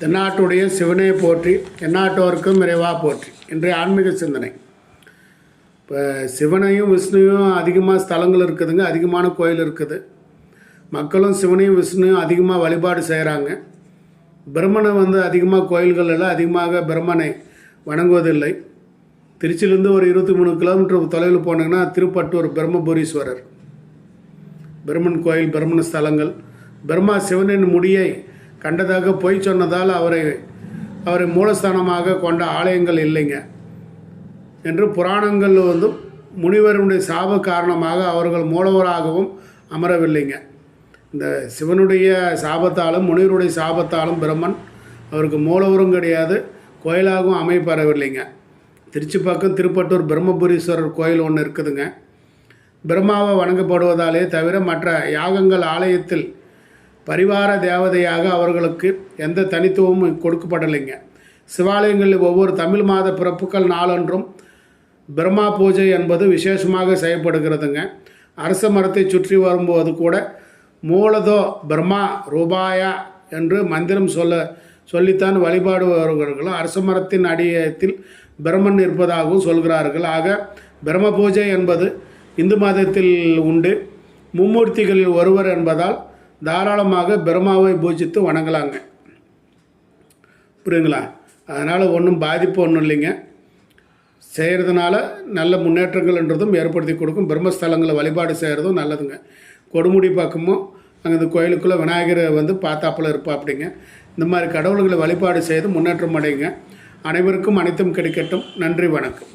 தென்னாட்டுடைய சிவனை போற்றி தென்னாட்டோருக்கும் இறைவா போற்றி இன்றைய ஆன்மீக சிந்தனை. இப்போ சிவனையும் விஷ்ணுவையும் அதிகமாக ஸ்தலங்கள் இருக்குதுங்க அதிகமான கோயில் இருக்குது. மக்களும் சிவனையும் விஷ்ணுவையும் அதிகமாக வழிபாடு செய்கிறாங்க பிரம்மனை வந்து அதிகமாக கோயில்கள் எல்லாம் அதிகமாக பிரம்மனை வணங்குவதில்லை. திருச்சியிலேருந்து ஒரு இருபத்தி மூணு கிலோமீட்டர் தொலைவில் போனீங்கன்னா திருப்பட்டூர் பிரம்மபுரீஸ்வரர். பிரம்மன் கோயில் பிரம்மன் ஸ்தலங்கள். பிரம்மா சிவனின் முடியை கண்டதாக பொய் சொன்னதால் அவரை அவரை மூலஸ்தானமாக கொண்ட ஆலயங்கள் இல்லைங்க. என்று புராணங்கள் வந்து முனிவருடைய சாப காரணமாக அவர்கள் மூலவராகவும் அமரவில்லைங்க. இந்த சிவனுடைய சாபத்தாலும் முனிவருடைய சாபத்தாலும் பிரம்மன் அவருக்கு மூலவரும் கிடையாது கோயிலாகவும் அமைப்பெறவில்லைங்க. திருச்சி பக்கம் திருப்பட்டூர் பிரம்மபுரீஸ்வரர் கோயில் ஒன்று இருக்குதுங்க. பிரம்மாவை வணங்கப்படுவதாலே தவிர மற்ற யாகங்கள் ஆலயத்தில் பரிவார தேவதையாக அவர்களுக்கு எந்த தனித்துவமும் கொடுக்கப்படலைங்க. சிவாலயங்களில் ஒவ்வொரு தமிழ் மாத பிறப்புகள் நாளன்றும் பிரம்மா பூஜை என்பது விசேஷமாக செய்யப்படுகிறதுங்க. அரச மரத்தை சுற்றி வரும்போது கூட மூலதோ பிரம்மா ரூபாயா என்று மந்திரம் சொல்ல சொல்லித்தான் வழிபாடு அரச மரத்தின் அடியத்தில் பிரம்மன் இருப்பதாகவும் சொல்கிறார்கள். ஆக பிரம்ம பூஜை என்பது இந்து மதத்தில் உண்டு. மும்மூர்த்திகளில் ஒருவர் என்பதால் தாராளமாக பிரம்மாவை பூஜித்து வணங்கலாங்க. புரியுங்களா அதனால் ஒன்றும் பாதிப்பு ஒன்றும் இல்லைங்க. செய்கிறதுனால நல்ல முன்னேற்றங்கள்ன்றதும் ஏற்படுத்தி கொடுக்கும். பிரம்மஸ்தலங்களை வழிபாடு செய்கிறதும் நல்லதுங்க. கொடுமுடி பக்கமும் அங்கே இந்த கோயிலுக்குள்ளே விநாயகரை வந்து பார்த்தாப்புல இருப்பா அப்படிங்க இந்த மாதிரி கடவுள்களை வழிபாடு செய்து முன்னேற்றம் அடையுங்க. அனைவருக்கும் அனைத்தும் கிடைக்கட்டும். நன்றி வணக்கம்.